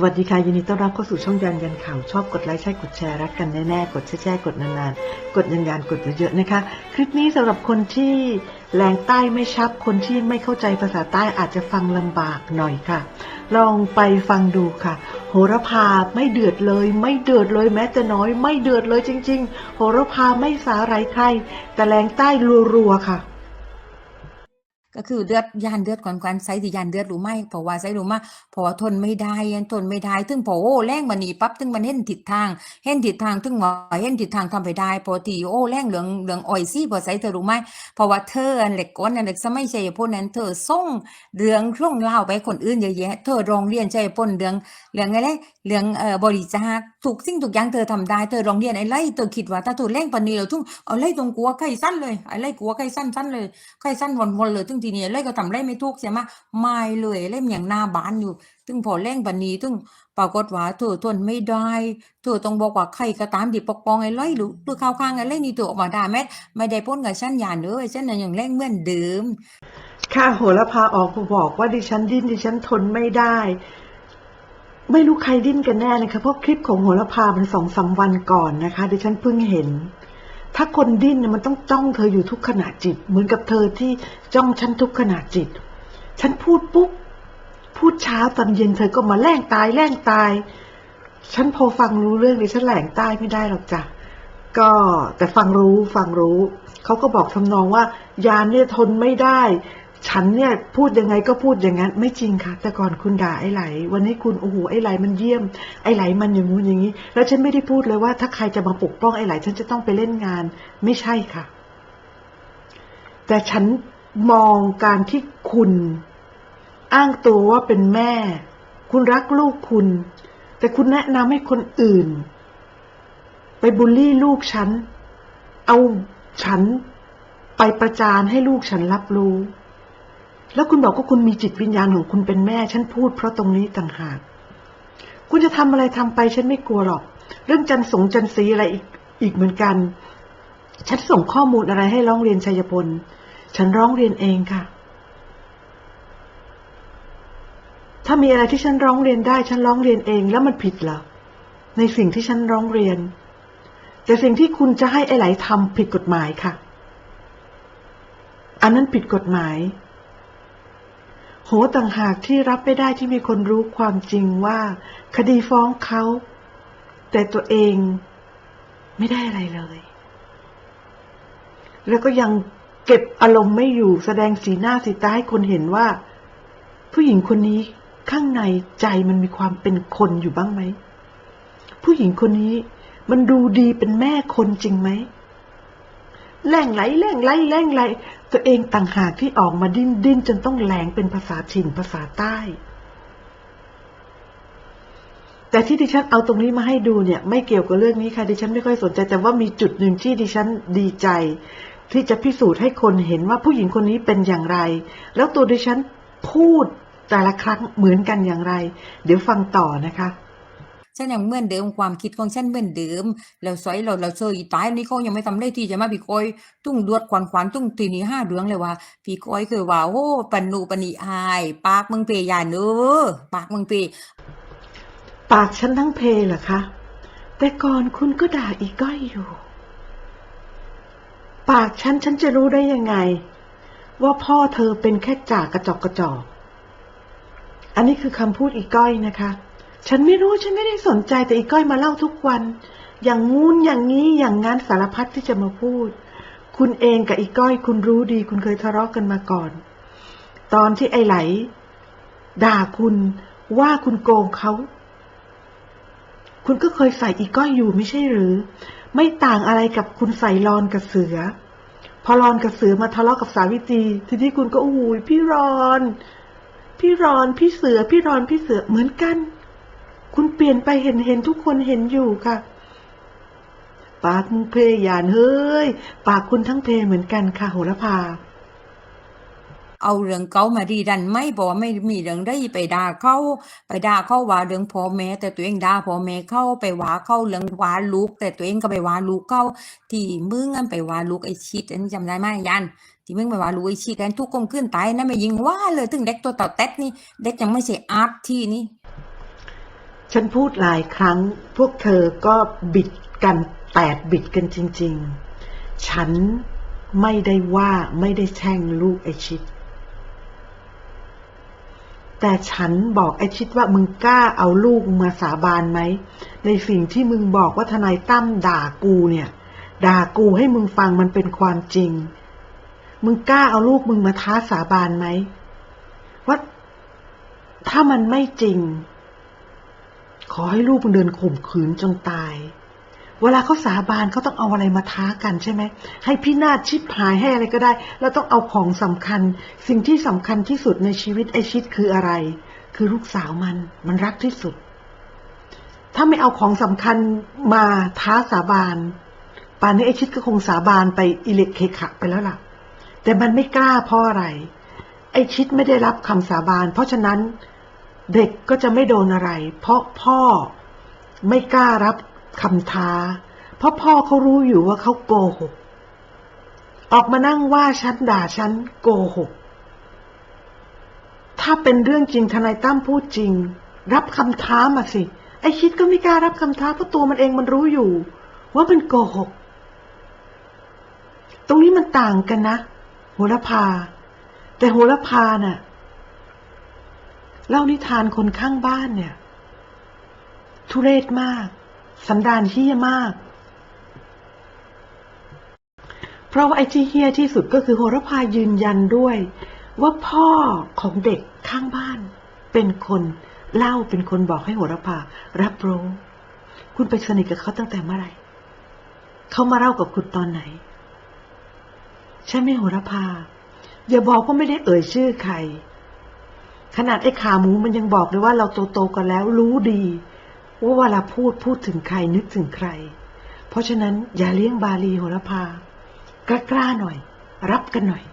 สวัสดีค่ะ ยินดีต้อนรับเข้าสู่ช่องยันยันข่าว ชอบกดไลค์ใช่กดแชร์รักกันแน่ๆ กดแช่ๆกดนานๆ กดยันยันกดเยอะๆนะคะ คลิปนี้สำหรับคนที่แรงใต้ไม่ชับคนที่ไม่เข้าใจภาษาใต้อาจจะฟังลำบากหน่อยค่ะ ลองไปฟังดูค่ะ โหระพาไม่เดือดเลย ไม่เดือดเลยแม้แต่น้อย ไม่เดือดเลยจริง ๆ โหระพาไม่สาไรใครแต่แรงใต้รัวๆค่ะ ก็คือเลือดยานเลือดก่อนการใส่ที่ยานเลือดหรือไม่เพราะว่าใส่หรือไม่เพราะว่าทนไม่ได้ยังทนไม่ได้ถึงพอโอ้แรงมันนี่ปั๊บถึงมันเห็นทิศทางเห็นทิศทางถึงว่าเห็นทิศทางทำไปได้พอทีโอ้แรงเหลืองเหลืองอ่อยซี่พอใส่เธอรู้ไหมเพราะว่าเธออันเหล็กก้อนอันเหล็กสมัยชัยพลนั้นเธอส่งเรื่องร่องเล่าไปคนอื่นเยอะแยะเธอโรงเรียนชัยพลเรื่องเรื่องอะไรเรื่องเอ่อบริจาคทุกสิ่งทุกอย่างเธอทำได้เธอโรงเรียนไอ้ไรเธอคิดว่าถ้าเธอแรงปานนี้เราทุ่งเอาไรตรงกัวไข่สั้นเลยไอ้ไรกัวไข่สั้นสั้นเลยใครสั้นวนๆเลยถึงทีนี้เลยก็ทำไรไม่ถูกใช่ไหมไม่เลยเล่มอย่างหน้าบ้านอยู่ถึงพอแรงบันนี้ถึงปรากฏว่าเธอทนไม่ได้เธอต้องบอกว่าใครก็ตามที่ปกป้องไอ้ไรหรือหรือข้าวข้างไอ้ไรนี่เธอออกมาด่าแม่ไม่ได้พ้นกับฉันอย่าเด้อฉันน่ะยังแรงเหมือนเดิมค่ะโหระพาออกบอกว่าดิฉันดิ้นดิฉันทนไม่ได้ ไม่รู้ใครดิ้นกันแน่นะคะเพราะคลิปของโหระพามันสองสามวันก่อนนะคะ ดิฉันเพิ่งเห็น ถ้าคนดิ้นเนี่ยมันต้องจ้องเธออยู่ทุกขณะจิต เหมือนกับเธอที่จ้องฉันทุกขณะจิต ฉันพูดปุ๊บพูดเช้าตอนเย็นเธอก็มาแล่งตายแล่งตาย ฉันพอฟังรู้เรื่องเลยฉันแหลงใต้ไม่ได้หรอกจ้ะก็แต่ฟังรู้ฟังรู้ เขาก็บอกทำนองว่ายานเนี่ยทนไม่ได้ ฉันเนี่ยพูดยังไงก็พูดอย่างนั้น ไม่จริงค่ะ แต่ก่อนคุณด่าไอ้ไหล วันนี้คุณโอ้โหไอ้ไหลมันเยี่ยม ไอ้ไหลมันอย่างงู้นอย่างนี้ แล้วฉันไม่ได้พูดเลยว่า ถ้าใครจะมาปกป้องไอ้ไหล ฉันจะต้องไปเล่นงาน ไม่ใช่ค่ะ แต่ฉันมองการที่คุณ อ้างตัวว่าเป็นแม่ คุณรักลูกคุณ แต่คุณแนะนำให้คนอื่น ไปบูลลี่ลูกฉัน เอาฉันไปประจานให้ลูกฉันรับรู้ แล้วคุณบอกว่าคุณมีจิตวิญญาณของคุณเป็นแม่ ฉันพูดเพราะตรงนี้ต่างหาก คุณจะทำอะไรทำไป ฉันไม่กลัวหรอก เรื่องจันสงจันสีอะไรอีกอีกเหมือนกัน ฉันส่งข้อมูลอะไรให้ร้องเรียนชัยพล ฉันร้องเรียนเองค่ะ ถ้ามีอะไรที่ฉันร้องเรียนได้ ฉันร้องเรียนเอง แล้วมันผิดเหรอ ในสิ่งที่ฉันร้องเรียน แต่สิ่งที่คุณจะให้ไอ้ไหลทำผิดกฎหมายค่ะ อันนั้นผิดกฎหมาย โหต่างหากที่รับไม่ได้ที่มีคนรู้ความจริงว่า คดีฟ้องเขา แต่ตัวเองไม่ได้อะไรเลย แล้วก็ยังเก็บอารมณ์ไม่อยู่แสดงสีหน้าสีตาให้คนเห็นว่า ผู้หญิงคนนี้ข้างในใจมันมีความเป็นคนอยู่บ้างไหม ผู้หญิงคนนี้มันดูดีเป็นแม่คนจริงไหม แหล่งไหลแหล่งไหลแหล่งไหลตัวเองต่างหากที่ออกมาดิ้นดิ้นจนต้องแหลงเป็นภาษาถิ่นภาษาใต้ แต่ที่ดิฉันเอาตรงนี้มาให้ดูเนี่ย ไม่เกี่ยวกับเรื่องนี้ค่ะดิฉันไม่ค่อยสนใจ แต่ว่ามีจุดหนึ่งที่ดิฉันดีใจ ที่จะพิสูจน์ให้คนเห็นว่าผู้หญิงคนนี้เป็นอย่างไร แล้วตัวดิฉันพูดแต่ละครั้งเหมือนกันอย่างไร เดี๋ยวฟังต่อนะคะ ฉันยังเหมือนเดิมความคิดของฉันเหมือนเดิมแล้วสอยเราเราเซยตายนี่เขายังไม่ทำได้ที่จะมาพี่ก้อยตุ้งดวดควันควันตุ้งตีนี่ห้าเดืองเลยว่าพี่ก้อยคือว่าโอ้ปันนูปนีอาย ปากมึงเปยยาเนอปากมึงเปยปากฉันทั้งเพเหรอคะแต่ก่อนคุณก็ด่าอีก้อยอยู่ ปากฉันฉันจะรู้ได้ยังไง ว่าพ่อเธอเป็นแค่จ่ากระจอกกระจอก อันนี้คือคำพูดอีก้อยนะคะ ฉันไม่รู้ฉันไม่ได้สนใจแต่อีก้อยมาเล่าทุกวัน อย่างงู้นอย่างนี้อย่างงั้นสารพัดที่จะมาพูด คุณเองกับอีก้อยคุณรู้ดี คุณเคยทะเลาะกันมาก่อน ตอนที่ไอ้ไหล ด่าคุณว่าคุณโกงเขา คุณก็เคยใส่อีก้อยอยู่ไม่ใช่หรือ ไม่ต่างอะไรกับคุณใส่รอนกับเสือ พอรอนกับเสือมาทะเลาะกับสาวิตรีทีนี้คุณก็โอ้โหพี่รอน พี่รอนพี่เสือพี่รอนพี่เสือเหมือนกัน คุณเปลี่ยนไปเห็นเห็นทุกคนเห็นอยู่ค่ะ ปากมึงเพยยานเฮ้ย ปากคุณทั้งเพเหมือนกันค่ะโหระพา เอาเรื่องเก่ามาดีดันไม่บอกว่าไม่มีเรื่องได้ไปด่าเขาไปด่าเขาว่าเรื่องพ่อแม่แต่ตัวเองด่าพ่อแม่เขาไปว่าเขาเรื่องว่าลูก แต่ตัวเองก็ไปว่าลูกเขาที่มึงอันไปว่าลูกไอ้ชิดอันนี้จำได้ไหมยันที่มึงไปว่าลูกไอ้ชิดกันทุกคนขึ้นตายนะไม่ยิงว่าเลยถึงเด็กตัวเต่าแต๊ดนี่ เด็กยังไม่ใช่อาร์ตที่นี่ ฉันพูดหลายครั้ง พวกเธอก็บิดกันแตกบิดกันจริง ๆ ฉันไม่ได้ว่าไม่ได้แช่งลูกไอชิด แต่ฉันบอกไอชิดว่ามึงกล้าเอาลูกมึงมาสาบานไหม ในสิ่งที่มึงบอกว่าทนายตั้มด่ากูเนี่ย ด่ากูให้มึงฟังมันเป็นความจริง มึงกล้าเอาลูกมึงมาท้าสาบานไหมว่าถ้ามันไม่จริง ขอให้ลูกมึงเดินข่มขืนจนตาย เวลาเขาสาบานเขาต้องเอาอะไรมาท้ากันใช่ไหม ให้พินาศชิบหายให้อะไรก็ได้ แล้วต้องเอาของสำคัญ สิ่งที่สำคัญที่สุดในชีวิตไอชิดคืออะไร คือลูกสาวมัน มันรักที่สุด ถ้าไม่เอาของสำคัญมาท้าสาบานป่านนี้ไอชิดก็คงสาบานไปอิเล็กเคขะไปแล้วล่ะ แต่มันไม่กล้าเพราะอะไร ไอชิดไม่ได้รับคำสาบาน เพราะฉะนั้น เด็กก็จะไม่โดนอะไร เพราะพ่อไม่กล้ารับคำท้า เพราะพ่อเขารู้อยู่ว่าเขาโกหก ออกมานั่งว่าฉันด่าฉันโกหก ถ้าเป็นเรื่องจริงทนายตั้มพูดจริง รับคำท้ามาสิ ไอชิดก็ไม่กล้ารับคำท้าเพราะตัวมันเองมันรู้อยู่ ว่ามันโกหก ตรงนี้มันต่างกันนะโหระพา แต่โหระพาน่ะ เล่านิทานคนข้างบ้านเนี่ย ทุเรศมากสันดานเฮี้ยมาก เพราะว่าไอ้ที่เฮี้ยที่สุดก็คือโหระพายืนยันด้วย ว่าพ่อของเด็กข้างบ้าน เป็นคนเล่าเป็นคนบอกให้โหระพารับรู้ คุณไปสนิทกับเขาตั้งแต่เมื่อไหร่เขามาเล่ากับคุณตอนไหน ใช่ไหมโหระพา อย่าบอกว่าไม่ได้เอ่ยชื่อใคร ขนาดไอ้ขาหมูมันยังบอกเลยว่าเราโตๆกันแล้วรู้ดี ว่าเวลาพูดพูดถึงใครนึกถึงใคร เพราะฉะนั้นอย่าเลี้ยงบาลีโหระพากล้าๆหน่อย รับกันหน่อย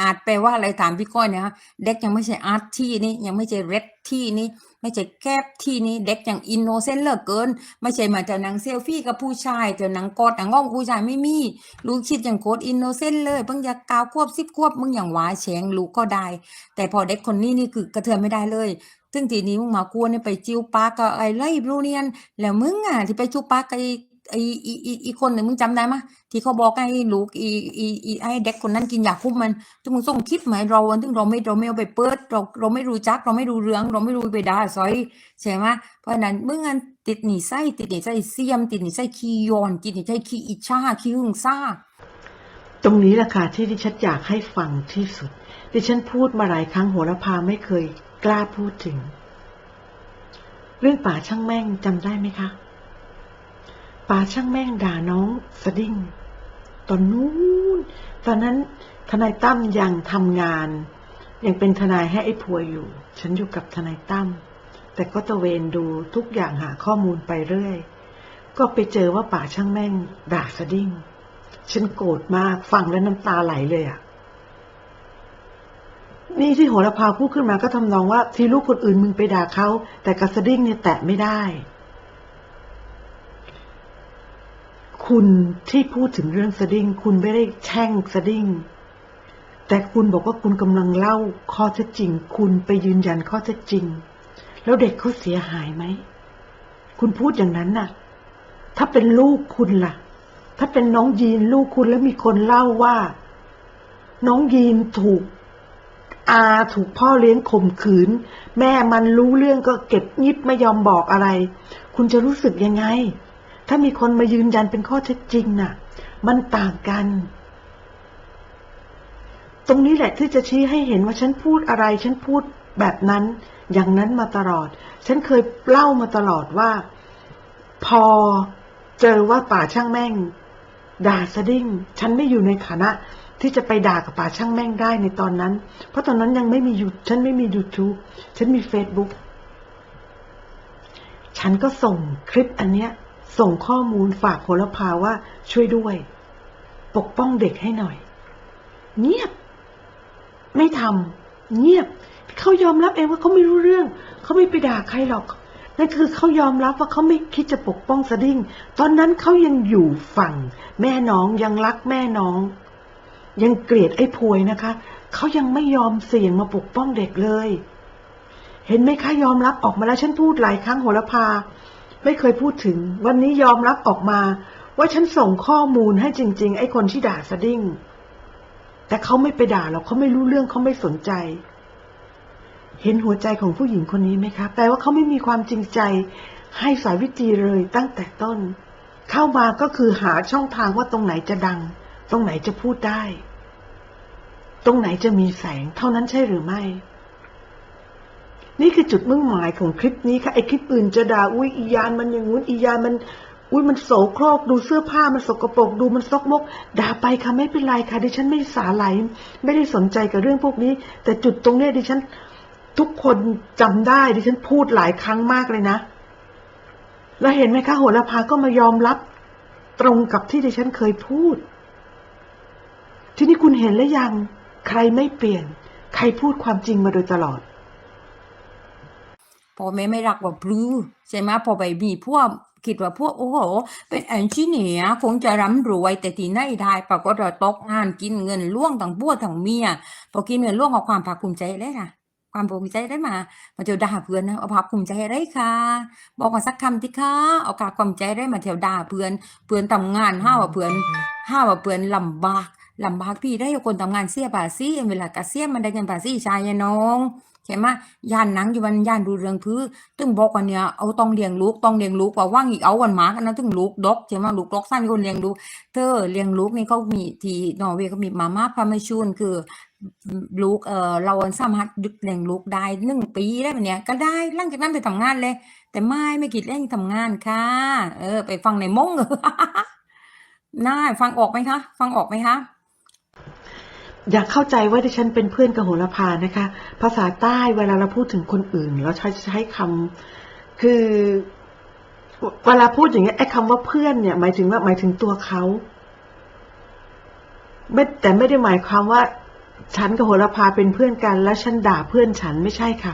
อาจแปลว่าอะไรถามพี่ก้อยนะเด็กยังไม่ใช่อาร์ตที่นี่ยังไม่ใช่เรดที่นี่ ไม่ใช่แคบที่นี้เด็กอย่างอินโนเซนต์เหลือเกิน ไม่ใช่มาแต่นังเซลฟี่กับผู้ชายแต่นังกอดนังง้องผู้ชายไม่มีลูกคิดอย่างโคตรอินโนเซนต์เลยเพิ่งจะกาวควบสิบควบมึงอย่างหวาแฉงลูกก็ได้ แต่พอเด็กคนนี้นี่คือกระเทือนไม่ได้เลยซึ่งทีนี้มึงมากลัวเนี่ยไปจิ้วปากกับไอ้ไล่บรูเนียน แล้วมึงอะที่ไปจิ้วปากกับไอ้ อ้อีอีอีคนหนึ่งมึงจำได้ไหมยที่เขาบอกให้ลูกอีอีอีไอ้เด็กคนนั้นกินยาคุมมันซึ่งมึงส่งคลิปมาให้เราอันซึ่งเราไม่เราไม่เอาไปเปิดเราเราไม่รู้จักเราไม่รู้เรื่องเราไม่รู้ไปด่าซอยใช่ไหมเพราะฉะนั้นเมื่องันติดหนีไส้ติดหนีไส้เสียม ติดหนีไส้ขี้โยนติดหนีไส้ขี้อิจฉาขี้หึงซ่า ตรงนี้แหละค่ะที่ดิฉันอยากให้ฟังที่สุด ดิฉันพูดมาหลายครั้งโหระพาไม่เคยกล้าพูดถึง เรื่องป่าช่างแม่งจำได้ไหมคะ ป่าช่างแม่งด่าน้องสดิ้งตอนนู้นตอนนั้นทนายตั้มยังทำงาน ยังเป็นทนายให้ไอ้พวยอยู่ ฉันอยู่กับทนายตั้มแต่ก็ตะเวนดูทุกอย่างหาข้อมูลไปเรื่อย ก็ไปเจอว่าป่าช่างแม่ง ด่าสดิ้งฉันโกรธมากฟังแล้วน้ำตาไหลเลยอะ่ะ นี่ที่โหระพาพูดขึ้นมาก็ทำนองว่าที่ลูกคนอื่นมึงไปด่าเขาแต่กับสดิ้งเนี่ยแตะไม่ได้ คุณที่พูดถึงเรื่องสดิ้งคุณไม่ได้แช่งสดิ้งแต่คุณบอกว่าคุณกำลังเล่าข้อเท็จจริง คุณไปยืนยันข้อเท็จจริง แล้วเด็กเขาเสียหายไหม คุณพูดอย่างนั้นน่ะ ถ้าเป็นลูกคุณล่ะ ถ้าเป็นน้องยีนลูกคุณแล้วมีคนเล่าว่า น้องยีนถูก อาถูกพ่อเลี้ยงข่มขืน แม่มันรู้เรื่องก็เก็บยิบไม่ยอมบอกอะไร คุณจะรู้สึกยังไง ถ้ามีคนมายืนยันเป็นข้อเท็จจริงน่ะ มันต่างกัน ตรงนี้แหละที่จะชี้ให้เห็นว่าฉันพูดอะไร ฉันพูดแบบนั้น อย่างนั้นมาตลอด ฉันเคยเล่ามาตลอดว่า พอเจอว่าป่าช่างแม่ง ด่าสดิ้ง ฉันไม่อยู่ในฐานะที่จะไปด่ากับป่าช่างแม่งได้ในตอนนั้น เพราะตอนนั้นยังไม่มียูฉันไม่มี YouTube ฉันมี Facebook ฉันก็ส่งคลิปอันเนี้ย ส่งข้อมูลฝากโหระพาว่าช่วยด้วย ปกป้องเด็กให้หน่อย เงียบ ไม่ทำเงียบเขายอมรับเองว่าเขาไม่รู้เรื่อง เขาไม่ไปด่าใครหรอก นั่นคือเขายอมรับว่าเขาไม่คิดจะปกป้องสดิ้ง ตอนนั้นเขายังอยู่ฝั่ง แม่น้องยังรักแม่น้อง ยังเกลียดไอ้พวยนะคะ เขายังไม่ยอมเสี่ยงมาปกป้องเด็กเลย เห็นไหมคะยอมรับออกมาแล้วฉันพูดหลายครั้งโหระพา ไม่เคยพูดถึง วันนี้ยอมรับออกมา ว่าฉันส่งข้อมูลให้จริง ๆ ไอ้คนที่ด่าสดิ้ง แต่เขาไม่ไปด่าหรอกเขาไม่รู้เรื่องเขาไม่สนใจ เห็นหัวใจของผู้หญิงคนนี้ไหมคะแปลว่าเขาไม่มีความจริงใจให้สายวิตรีเลยตั้งแต่ต้น เข้ามาก็คือหาช่องทางว่าตรงไหนจะดัง ตรงไหนจะพูดได้ ตรงไหนจะมีแสง เท่านั้นใช่หรือไม่ นี่คือจุดมุ่งหมายของคลิปนี้ค่ะไอคลิปอื่นจะด่าอุ้ยอียานมันอย่างงู้นอียานมันอุ้ยมันโสโครกดูเสื้อผ้ามันสกปรกดูมันซกมกด่าไปค่ะไม่เป็นไรค่ะดิฉันไม่สาไหลไม่ได้สนใจกับเรื่องพวกนี้ แต่จุดตรงเนี้ยดิฉัน ทุกคนจำได้ดิฉันพูดหลายครั้งมากเลยนะ แล้วเห็นไหมคะโหระพาก็มายอมรับ ตรงกับที่ดิฉันเคยพูด ที่นี้คุณเห็นแล้วยัง ใครไม่เปลี่ยน ใครพูดความจริงมาโดยตลอด พอแม่ไม่รักว่าพลือใช่ไหมพอไปมีพวกคิดว่าพวกโอ้โห เป็นแอนจิเนียคงจะร่ำรวยแต่ที่ไหนได้ปรากฏว่าตกงานกินเงินล่วงทั้งบัวทั้งเมียพอกินเงินล่วงเอาความภาคภูมิใจได้ค่ะความภูมิใจได้มามาเที่ยวด่าเพื่อนนะเอาภาคภูมิใจได้ค่ะ บอกมาสักคำที่ค่ะเอาภาคภูมิใจได้มาเที่ยวด่าเพื่อนเพื่อนทำงานห้าว่าเพื่อนห้าว่าเพื่อนลำบากลำบากพี่ได้คนทำงานเสียภาษีเวลาเกษียณมันได้เงินภาษีชายน้อง ใช่ไหมย่านหนังอยู่วันย่านดูเรื่องพื้ตึงบอกว่าเนี่ยเอาต้องเลี้ยงลูกต้องเลี้ยงลูกว่าว่างอีกเอาวันหมากันนะถึงลูกดอกใช่ไหมลูกดอกสั้นคนเลี้ยงดูกเธอเลี้ยงลูกนี่เขามีที่นอร์เวย์เขามีมาม่าพามาชูนคือลูกเออเราสามารถหยุดเลี้ยงลูกได้หนึ่งปีได้แบบเนี้ยก็ได้หลังจากนั้นไปทำงานเลย แต่ไม่ไม่คิดเล่นทำงานค่ะ เออ ไปฟังในมงเออน่าฟังออกไหมคะ ฟังออกไหมคะ อยากเข้าใจว่าดิฉันเป็นเพื่อนกับโหระพานะคะ ภาษาใต้เวลาเราพูดถึงคนอื่น เราใช้ใช้คำคือ เวลาพูดอย่างเงี้ยไอ้คำว่าเพื่อนเนี่ย หมายถึงว่าหมายถึงตัวเขาไม่แต่ไม่ได้หมายความว่า ฉันกับโหระพาเป็นเพื่อนกัน แล้วฉันด่าเพื่อนฉันไม่ใช่ค่ะ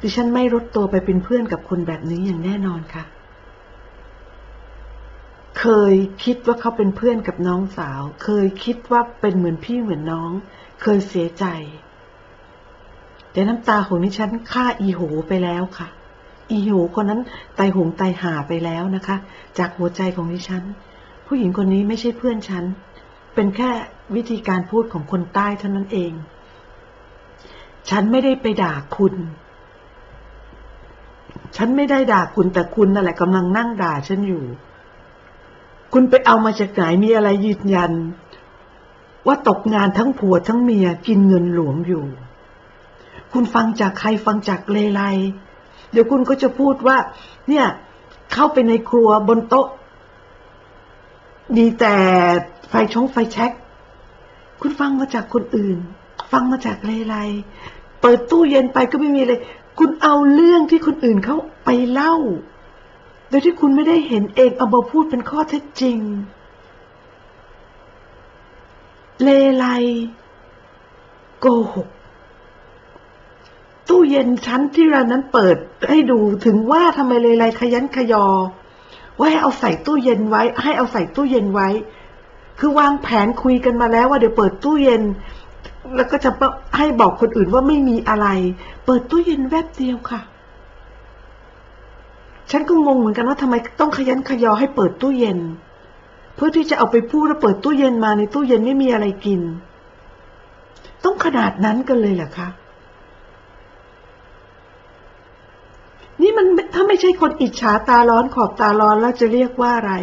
ดิฉันไม่ลดตัวไปเป็นเพื่อนกับคนแบบนี้อย่างแน่นอนค่ะ เคยคิดว่าเขาเป็นเพื่อนกับน้องสาว เคยคิดว่าเป็นเหมือนพี่เหมือนน้อง เคยเสียใจ แต่น้ำตาของดิฉันฆ่าอีโหไปแล้วค่ะ อีโหคนนั้นไตหงไตายหาไปแล้วนะคะ จากหัวใจของดิฉัน ผู้หญิงคนนี้ไม่ใช่เพื่อนฉัน เป็นแค่วิธีการพูดของคนใต้เท่านั้นเอง ฉันไม่ได้ไปด่าคุณฉันไม่ได้ด่าคุณแต่คุณนั่นแหละกำลังนั่งด่าฉันอยู่ คุณไปเอามาจากไหนมีอะไรยืนยัน ว่าตกงานทั้งผัวทั้งเมียกินเงินหลวงอยู่ คุณฟังจากใครฟังจากเลไลเดี๋ยวคุณก็จะพูดว่า เนี่ย เข้าไปในครัวบนโต๊ะมีแต่ไฟชงไฟแช็กคุณฟังมาจากคนอื่น ฟังมาจากเลไลเปิดตู้เย็นไปก็ไม่มีเลย คุณเอาเรื่องที่คนอื่นเขาไปเล่า โดยที่คุณไม่ได้เห็นเองเอามาพูดเป็นข้อเท็จจริง เลไลโกหก ตู้เย็นชั้นที่เรานั้นเปิดให้ดูถึงว่าทำไมเลไลขยันขยอ ว่าให้เอาใส่ตู้เย็นไว้ ให้เอาใส่ตู้เย็นไว้ คือวางแผนคุยกันมาแล้วว่าเดี๋ยวเปิดตู้เย็น แล้วก็จะให้บอกคนอื่นว่าไม่มีอะไร เปิดตู้เย็นแวบเดียวค่ะ ฉันก็งงเหมือนกันว่าทำไมต้องขยันขยอให้เปิดตู้เย็น เพื่อที่จะเอาไปพูดแล้วเปิดตู้เย็นมาในตู้เย็นไม่มีอะไรกิน ต้องขนาดนั้นกันเลยเหรอคะนี่มันถ้าไม่ใช่คนอิจฉาตาร้อนขอบตาร้อนแล้วจะเรียกว่าอะไร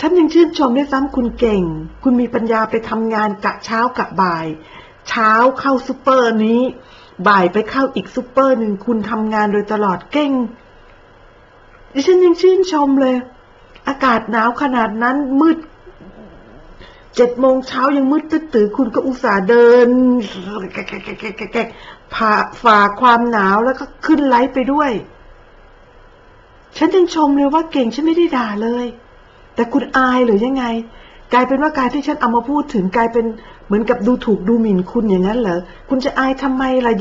ฉันยังชื่นชมด้วยซ้ำคุณเก่ง คุณมีปัญญาไปทำงานกะเช้ากะบ่าย เช้าเข้าซูเปอร์นี้ บ่ายไปเข้าอีกซูเปอร์หนึ่งคุณทำงานโดยตลอดเก่ง ดิฉันยังชื่นชมเลย อากาศหนาวขนาดนั้นมืดเจ็ดโมงเช้ายังมืดตื้อตื่คุณก็อุตส่าห์เดินแกผ่าฝ่าความหนาวแล้วก็ขึ้นไลฟ์ไปด้วย ฉันยังชมเลยว่าเก่งฉันไม่ได้ด่าเลย แต่คุณอายหรือยังไง กลายเป็นว่าการที่ฉันเอามาพูดถึงกลายเป็นเหมือนกับดูถูกดูหมิ่นคุณอย่างนั้นเหรอคุณจะอายทำไมล่ะ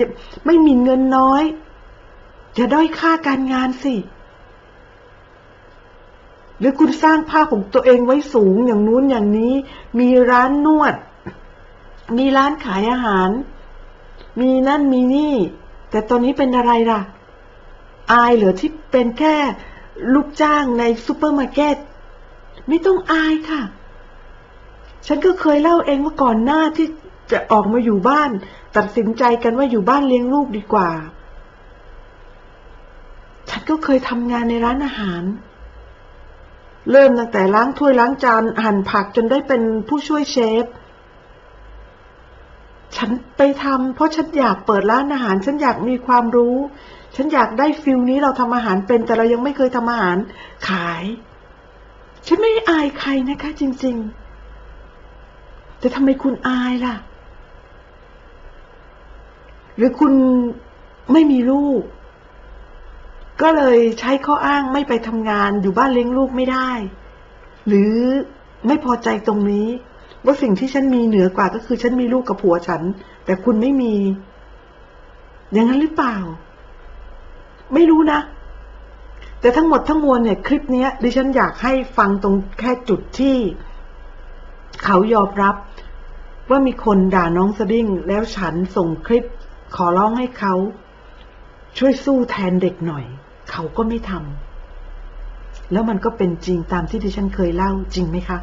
ไม่หมิ่นเงินน้อยอย่าด้อยค่าการงานสิหรือคุณสร้างภาพของตัวเองไว้สูงอย่างนู้นอย่างนี้ มีร้านนวด มีร้านขายอาหาร มีนั่นมีนี่ แต่ตอนนี้เป็นอะไรล่ะ อายเหรอที่เป็นแค่ลูกจ้างในซูเปอร์มาร์เก็ต ไม่ต้องอายค่ะ ฉันก็เคยเล่าเองว่าก่อนหน้าที่จะออกมาอยู่บ้าน ตัดสินใจกันว่าอยู่บ้านเลี้ยงลูกดีกว่า ฉันก็เคยทำงานในร้านอาหาร เริ่มตั้งแต่ล้างถ้วยล้างจานหั่นผักจนได้เป็นผู้ช่วยเชฟ ฉันไปทำเพราะฉันอยากเปิดร้านอาหาร ฉันอยากมีความรู้ ฉันอยากได้ฟิลนี้เราทำอาหารเป็นแต่เรายังไม่เคยทำอาหารขาย ฉันไม่อายใครนะคะจริง ๆ แต่ทำไมคุณอายล่ะ หรือคุณไม่มีลูก ก็เลยใช้ข้ออ้างไม่ไปทำงานอยู่บ้านเลี้ยงลูกไม่ได้ หรือไม่พอใจตรงนี้ ว่าสิ่งที่ฉันมีเหนือกว่าก็คือฉันมีลูกกับผัวฉัน แต่คุณไม่มี อย่างนั้นหรือเปล่า ไม่รู้นะ แต่ทั้งหมดทั้งมวลเนี่ย คลิปนี้ดิฉันอยากให้ฟังตรงแค่จุดที่ เขายอมรับว่ามีคนด่าน้องสดิ้งแล้วฉันส่งคลิปขอร้องให้เขา ช่วยสู้แทนเด็กหน่อย เขาก็ไม่ทำแล้วมันก็เป็นจริงตามที่ดิฉันเคยเล่าจริงไหมคะ